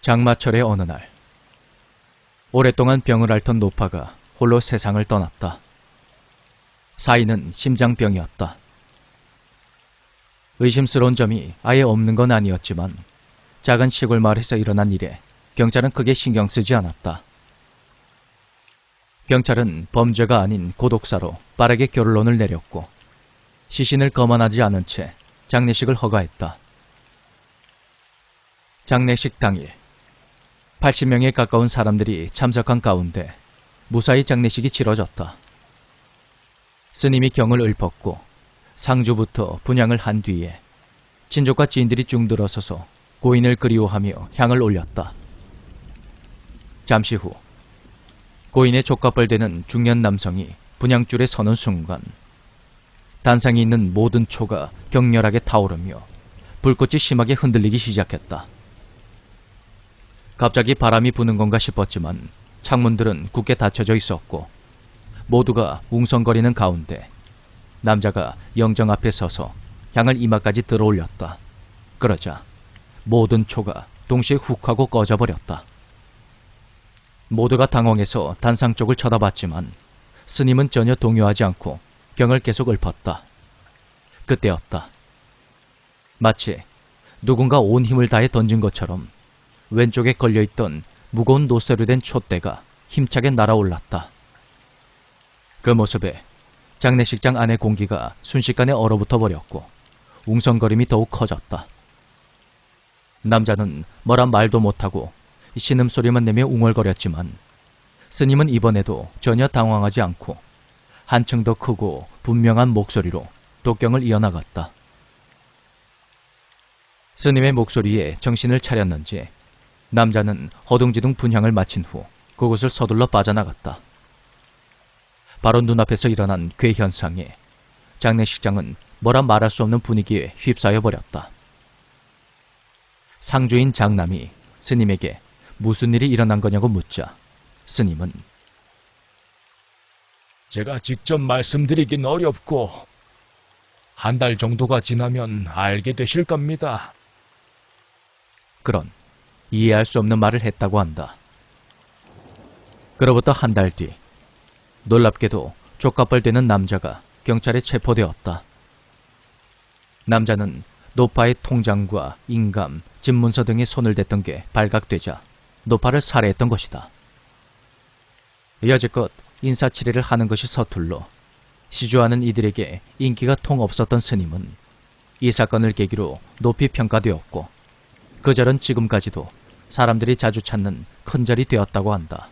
장마철의 어느 날 오랫동안 병을 앓던 노파가 홀로 세상을 떠났다. 사인은 심장병이었다. 의심스러운 점이 아예 없는 건 아니었지만 작은 시골 마을에서 일어난 일에 경찰은 크게 신경 쓰지 않았다. 경찰은 범죄가 아닌 고독사로 빠르게 결론을 내렸고 시신을 거만하지 않은 채 장례식을 허가했다. 장례식 당일 80명에 가까운 사람들이 참석한 가운데 무사히 장례식이 치러졌다. 스님이 경을 읊었고 상주부터 분양을 한 뒤에 친족과 지인들이 쭉 들어서서 고인을 그리워하며 향을 올렸다. 잠시 후 고인의 족갑벌 되는 중년 남성이 분양줄에 서는 순간 단상에 있는 모든 초가 격렬하게 타오르며 불꽃이 심하게 흔들리기 시작했다. 갑자기 바람이 부는 건가 싶었지만 창문들은 굳게 닫혀져 있었고 모두가 웅성거리는 가운데 남자가 영정 앞에 서서 향을 이마까지 들어올렸다. 그러자 모든 초가 동시에 훅 하고 꺼져버렸다. 모두가 당황해서 단상 쪽을 쳐다봤지만 스님은 전혀 동요하지 않고 경을 계속 읊었다. 그때였다. 마치 누군가 온 힘을 다해 던진 것처럼 왼쪽에 걸려있던 무거운 노쇠로 된 촛대가 힘차게 날아올랐다. 그 모습에 장례식장 안의 공기가 순식간에 얼어붙어 버렸고 웅성거림이 더욱 커졌다. 남자는 뭐란 말도 못하고 신음소리만 내며 웅얼거렸지만 스님은 이번에도 전혀 당황하지 않고 한층 더 크고 분명한 목소리로 독경을 이어나갔다. 스님의 목소리에 정신을 차렸는지 남자는 허둥지둥 분향을 마친 후 그곳을 서둘러 빠져나갔다. 바로 눈앞에서 일어난 괴현상에 장례식장은 뭐라 말할 수 없는 분위기에 휩싸여 버렸다. 상주인 장남이 스님에게 무슨 일이 일어난 거냐고 묻자 스님은 제가 직접 말씀드리긴 어렵고 한 달 정도가 지나면 알게 되실 겁니다. 그런 이해할 수 없는 말을 했다고 한다. 그로부터 한 달 뒤, 놀랍게도 족갑벌되는 남자가 경찰에 체포되었다. 남자는 노파의 통장과 인감, 집문서 등에 손을 댔던 게 발각되자 노파를 살해했던 것이다. 여지껏 인사치레를 하는 것이 서툴러 시주하는 이들에게 인기가 통 없었던 스님은 이 사건을 계기로 높이 평가되었고 그 절은 지금까지도 사람들이 자주 찾는 큰 절이 되었다고 한다.